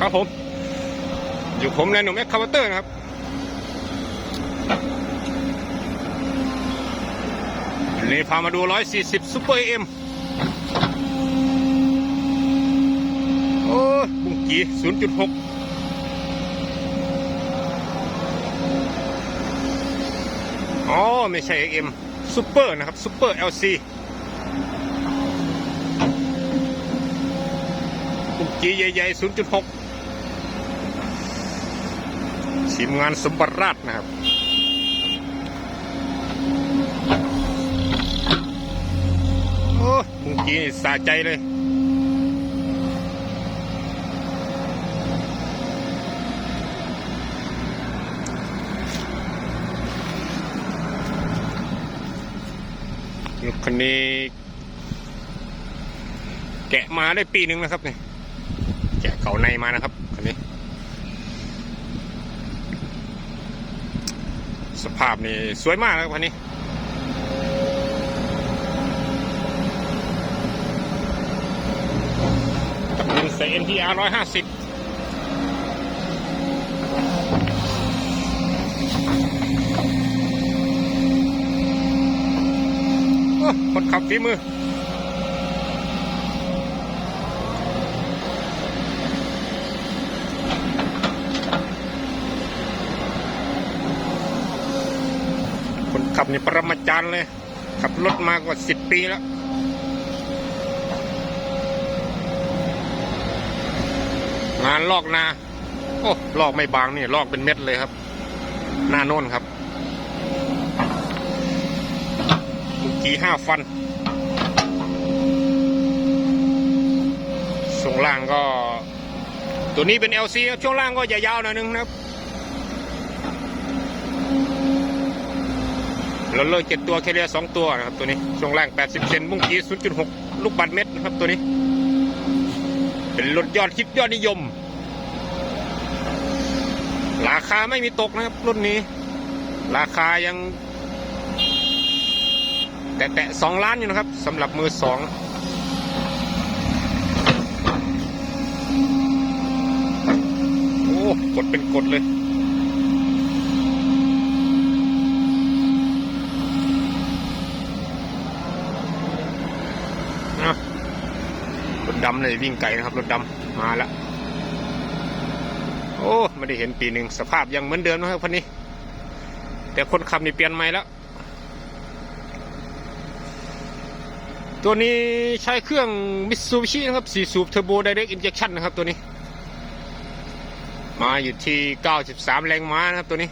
ครับผม อยู่ผมในหนุ่มแอคคาเวเตอร์นะครับนนี้พามาดู 140ซูเปอร์เอ็มโอ้ยบุ้งกี0.6อ๋อ ไม่ใช่ XM ซูเปอร์นะครับซูเปอร์ LC บุ้งกีใหญ่ๆ0.6 ทีมงานสมบัติราชนะครับโอ้มื่อกี้สะใจเลยรถคันนี้แกะมาได้ปีหนึ่งแล้วครับเนี่ยแกะเก่าในมานะครับคันนี้ สภาพนี่สวยมากนะครับคันนี้เป็นใส่ NTR ร้อยห้าสิบคนขับฝีมือ คนขับนี่ปรมาจารย์เลยขับรถมากว่าสิบปีแล้วงานลอกนา โอ้ลอกไม่บางนี่ลอกเป็นเม็ดเลยครับ หน้าโน่นครับมุกีห้าฟันช่วงล่างก็ ตัวนี้เป็น LC ครับช่วงล่างก็ยาวหน่อยนึงนะครับ แล้วเลยเจ็ดตัวแคเรียสองตัวนะครับตัวนี้ช่วงล่าง 80 เซนมุ้งกี0.6 ลูกบาทเม็ดนะครับตัวนี้ เป็นรถยอดฮิตยอดนิยม ราคาไม่มีตกนะครับรุ่นนี้ ราคายัง แตะแตะสองล้านอยู่นะครับสำหรับมือสองโอ้กดเป็นกดเลย นะรถ ดำเลยวิ่งไกลนะครับ รถดำมาแล้วโอ้ไม่ได้เห็นปีหนึ่งสภาพยังเหมือนเดิมนะครับคันนี้ แต่คนขับนี่เปลี่ยนใหม่แล้ว ตัวนี้ใช้เครื่องมิตซูบิชินะครับ4สูบเทอร์โบไดเรกอินเจคชั่นนะครับตัวนี้ มาอยู่ที่ 93 แรงม้านะครับตัวนี้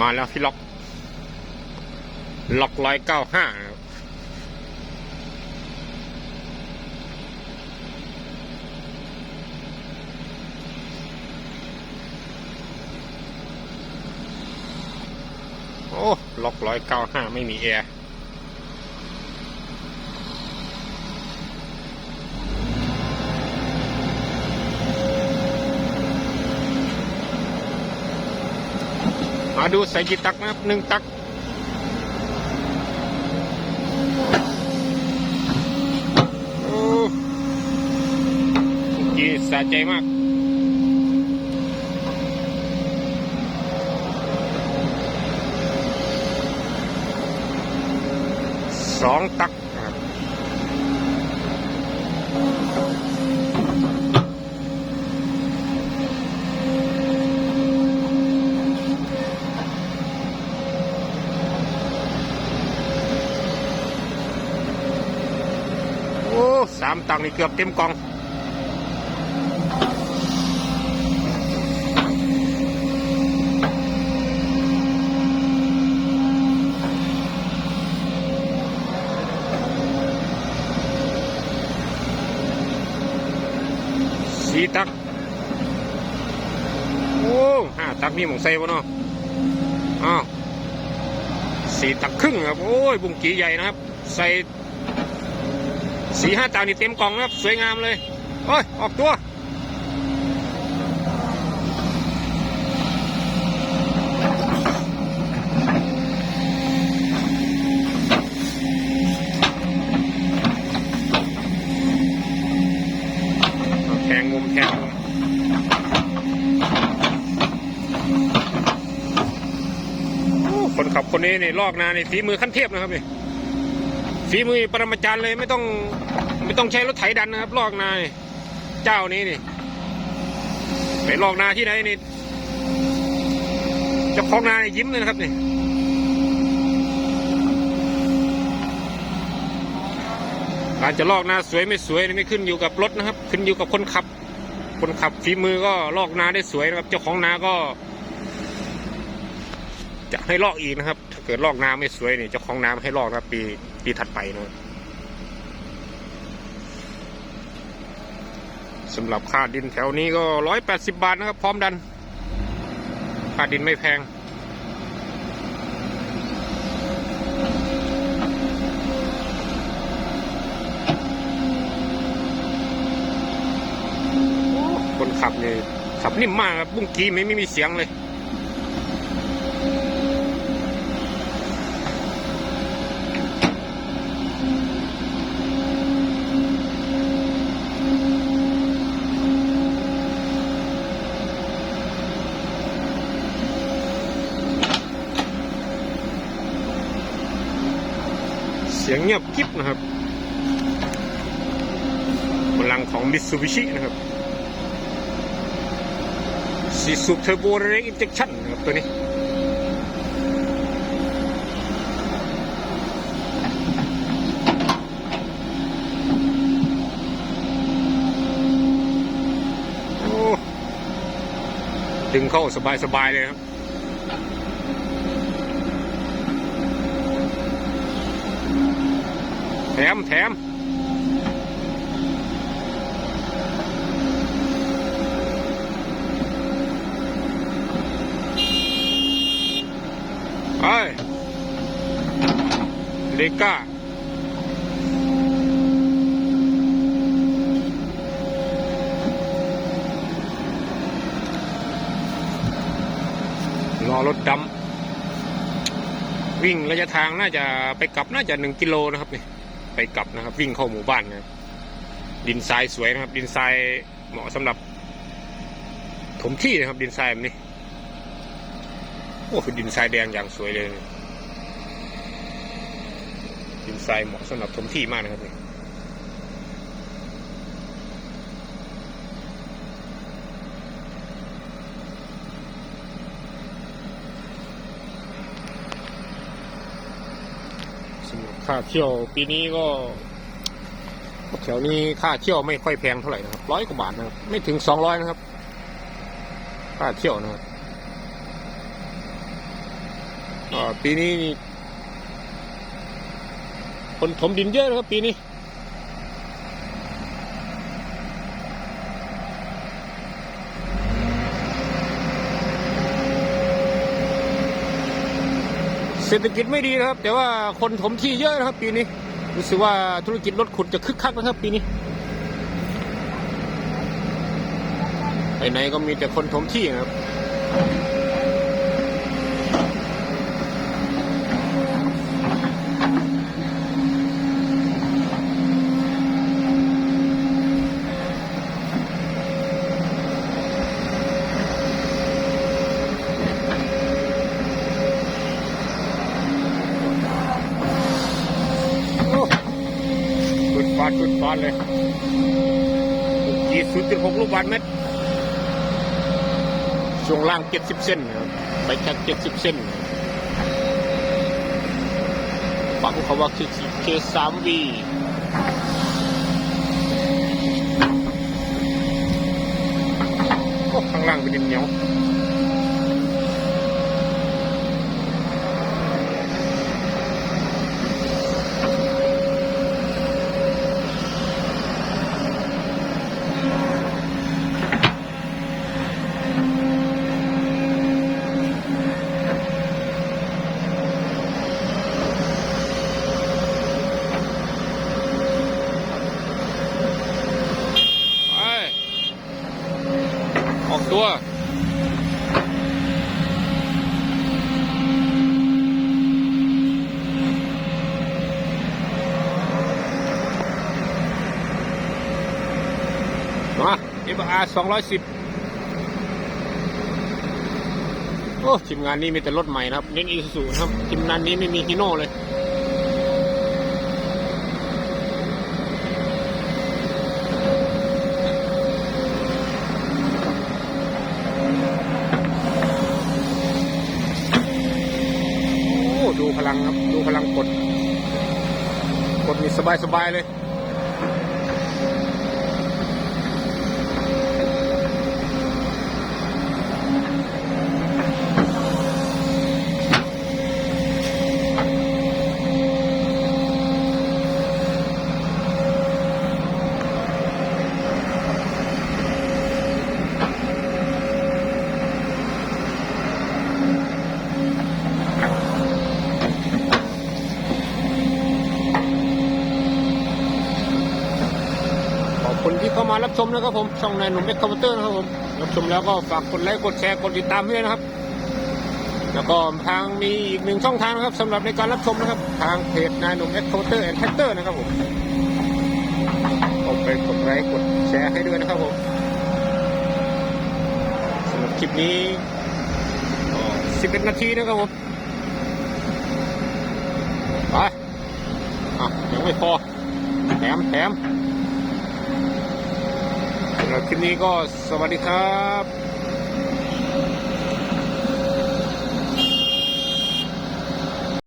มาแล้วพี่ล็อก ล็อกร้อยเก้าห้าโอ้ล็อกร้อยเก้าห้าไม่มีแอร์มาดูใส่กี่ตักนะครับหนึ่งตัก โอ้เมื่อกี้ สะใจมากสองตักโอ้สามตักนี่เกือบเต็มกอง สีตัก โอ้ห้าตักนี่หมองใส่บ่เนาะอ้าวสี่ตักครึ่งครับ โอ้ย บุ้งกีใหญ่นะครับ ใส่สี่ห้าตักนี่เต็มกล่องนะครับ สวยงามเลย โอ้ย ออกตัว โคนนี้นี่ลอกนานี่ฝีมือขั้นเทพนะครับนี่ฝีมือปรมาจารย์เลยไม่ต้องไม่ต้องใช้รถไถดันนะครับ ลอกนาเจ้านี้นี่ไปลอกนาที่ไหนนี่เจ้าของนานยิ้มเลยนะครับนี่การจะลอกนาสวยไม่สวยนี่ไม่ขึ้นอยู่กับรถนะครับ ขึ้นอยู่กับคนขับ คนขับฝีมือก็ลอกนาได้สวยนะครับ เจ้าของนาก็ จะให้ลอกอีกนะครับ ถ้าเกิดลอกน้ำไม่สวยนี่เจ้าของน้ำให้ลอกนะปีปีถัดไปนะสำหรับค่าดินแถวนี้ก็ร้อยแปดสิบาทนะครับ พร้อมดัน ค่าดินไม่แพงคนขับเนี่ยขับนิ่มมากครับบุ้งกี้ไม่ไม่มีเสียงเลย งเงียบกริบนะครับพลังของมิตซูบิชินะครับสีสูบเทอร์โบเรกอินเจคชั่นนะครับตัวนี้ดึงเข้าสบายๆเลยครับ แถ มแถมไปเลก้ารอรถดำวิ่งระยะทางน่าจะไปกลับน่าจะหนึ่งกิโลนะครับนี่ ไปกลับนะครับ วิ่งเข้าหมู่บ้านนะครับดินทรายสวยนะครับ ดินทรายเหมาะสำหรับถมที่นะครับ ดินทรายแบบนี้โอ้คือดินทรายแดงอย่างสวยเลย ดินทรายเหมาะสำหรับถมที่มากนะครับนี่สำหรับ ค่าเที่ยวปีนี้ก็แถวนี้ค่าเที่ยวไม่ค่อยแพงเท่าไหร่นะครับร้อยกว่าบาทนะครับ ไม่ถึงสองร้อยนะครับ ค่าเที่ยวนะครับปีนี้คนถมดินเยอะนะครับปีนี้ เศรษฐกิจไม่ดีนะครับ แต่ว่าคนถมที่เยอะนะครับ ปีนี้รู้สึกว่าธุรกิจรถขุดจะคึกคักนะครับ ปีนี้ไปไหนก็มีแต่คนถมที่นะครับ โอ้สุด ฟาดสุดฟาดเลยกี่สุดจุดหกลูกบาทเมตรช่วงล่างเจ็ดสิบเส้นครับไปแค่เจ็ดสิบเส้นฟังเขาว่าคือเคสามวีข้างล่างเป็นเหนียว ไปออกตัว มา FR สองร้อยสิบโอ้ทีมงานนี้มีแต่รถใหม่นะครับ เน้นอีซูนะครับทีมงานนี้ไม่มีฮิโน่เลย โอ้ ดูพลังครับ ดูพลังกด กดนี่สบายสบายๆเลย ที่เข้ามารับชมนะครับผมช่องนายหนุ่มเอ็กคอมพิวเตอร์นะครับผมรับชมแล้วก็ฝากกดไลค์กดแชร์กดติดตามด้วยนะครับ แล้วก็ทางมีอีกหนึ่งช่องทางนะครับสำหรับในการรับชมนะครับ ทางเพจนายหนุ่มเอ็กคอมพิวเตอร์แอนด์แท็กเตอร์นะครับผมผมไปกดไลค์กดแชร์ให้ด้วยนะครับผมสำหรับคลิปนี้11นาทีนะครับผมไปอะยังไม่พอแถมแถม หรับคลิปนี้ก็สวัสดีครับ